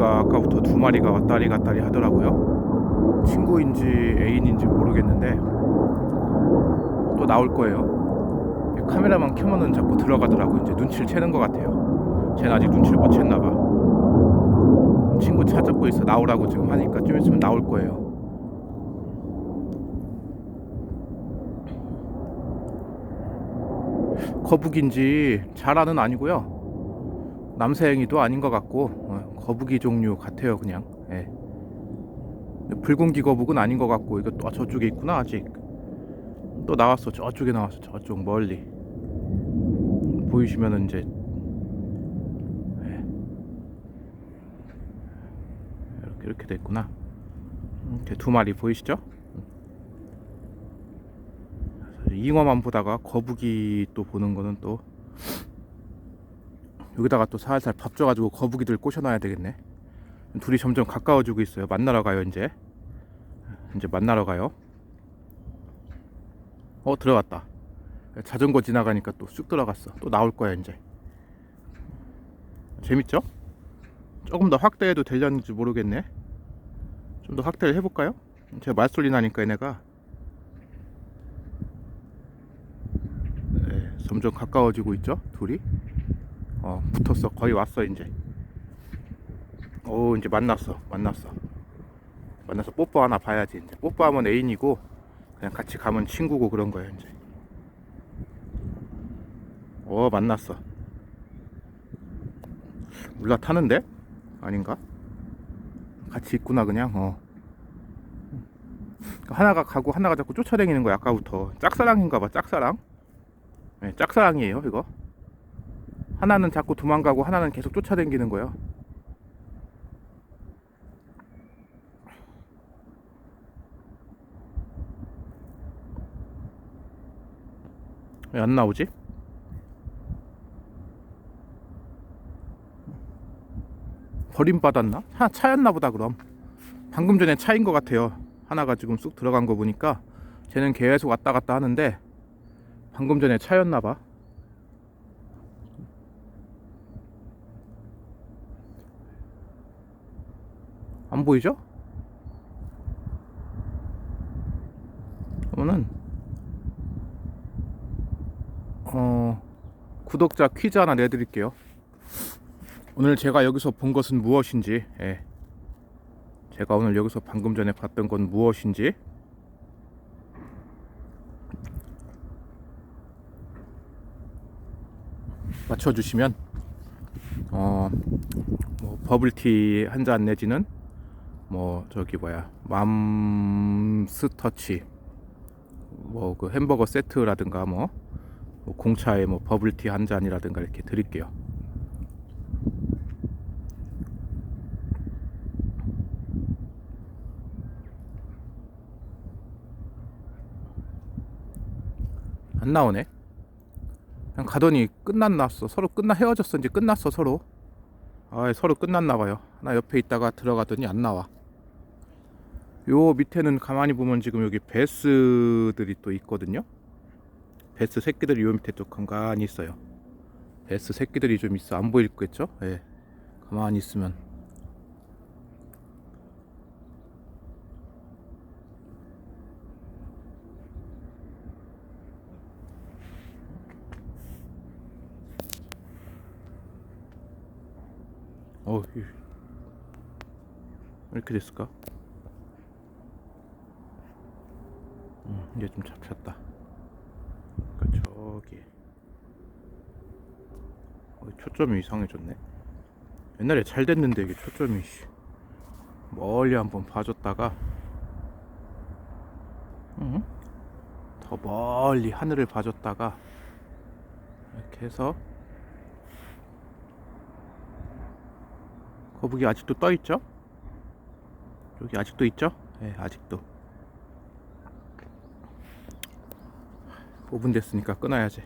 거북이가 아까부터 두 마리가 왔다리 갔다리 하더라고요. 친구인지 애인인지 모르겠는데 또 나올 거예요. 카메라만 켜면은 자꾸 들어가더라고. 이제 눈치를 채는 것 같아요. 쟤는 아직 눈치를 못 챘나 봐. 친구 차 잡고 있어 나오라고 지금 하니까 좀 있으면 나올 거예요. 거북인지 자라는 아니고요. 남사행이도 아닌 것 같고 어, 거북이 종류 같아요 그냥. 예. 붉은기 거북은 아닌 것 같고 이거 또 아, 저쪽에 있구나 아직. 또 나왔어 저쪽에 나왔어 저쪽 멀리. 보이시면은 이제 예. 이렇게 이렇게 됐구나. 이렇게 두 마리 보이시죠? 잉어만 보다가 거북이 또 보는 거는 또 여기다가 또 살살 밥 줘가지고 거북이들 꼬셔놔야 되겠네. 둘이 점점 가까워지고 있어요. 만나러 가요 이제. 이제 만나러 가요. 어 들어갔다. 자전거 지나가니까 또 쑥 들어갔어. 또 나올 거야 이제. 재밌죠? 조금 더 확대해도 되려는지 모르겠네. 좀 더 확대를 해볼까요? 제가 말소리 나니까 얘네가 네, 점점 가까워지고 있죠 둘이 어 붙었어. 거의 왔어 이제. 오 이제 만났어. 만났어. 만나서 뽀뽀 하나 봐야지 이제. 뽀뽀하면 애인이고 그냥 같이 가면 친구고 그런 거야 이제. 어 만났어. 올라타는데? 아닌가? 같이 있구나 그냥 어. 하나가 가고 하나가 자꾸 쫓아다니는 거야 아까부터. 짝사랑인가 봐 짝사랑? 네, 짝사랑이에요 이거 하나는 자꾸 도망가고 하나는 계속 쫓아다니는 거예요 왜 안 나오지? 버림받았나? 하 차였나 보다 그럼 방금 전에 차인 것 같아요 하나가 지금 쑥 들어간 거 보니까 쟤는 계속 왔다 갔다 하는데 방금 전에 차였나 봐. 안 보이죠? 그러면은 어 구독자 퀴즈 하나 내드릴게요. 오늘 제가 여기서 본 것은 무엇인지, 예. 제가 오늘 여기서 방금 전에 봤던 건 무엇인지 맞춰주시면 어, 뭐 버블티 한 잔 내지는 뭐 저기 뭐야 맘스터치 뭐 그 햄버거 세트라든가 뭐, 뭐 공차에 뭐 버블티 한 잔이라든가 이렇게 드릴게요. 안 나오네. 그냥 가더니 끝났났어. 서로 끝나 헤어졌어. 이제 끝났어 서로. 아 서로 끝났나 봐요. 나 옆에 있다가 들어가더니 안 나와. 요 밑에는 가만히 보면 지금 여기 베스들이 또 있거든요. 베스 새끼들이 요 밑에 또 간간히 있어요. 베스 새끼들이 좀 있어. 안 보이겠죠? 예. 가만히 있으면. 어, 이렇게 됐을까? 이제 좀 잡혔다. 그러니까 저기 어, 초점이 이상해졌네. 옛날에 잘 됐는데 이게 초점이 씨. 멀리 한번 봐줬다가 음? 더 멀리 하늘을 봐줬다가 이렇게 해서 거북이 아직도 떠 있죠? 여기 아직도 있죠? 예, 아직도. 5분 됐으니까 끊어야지.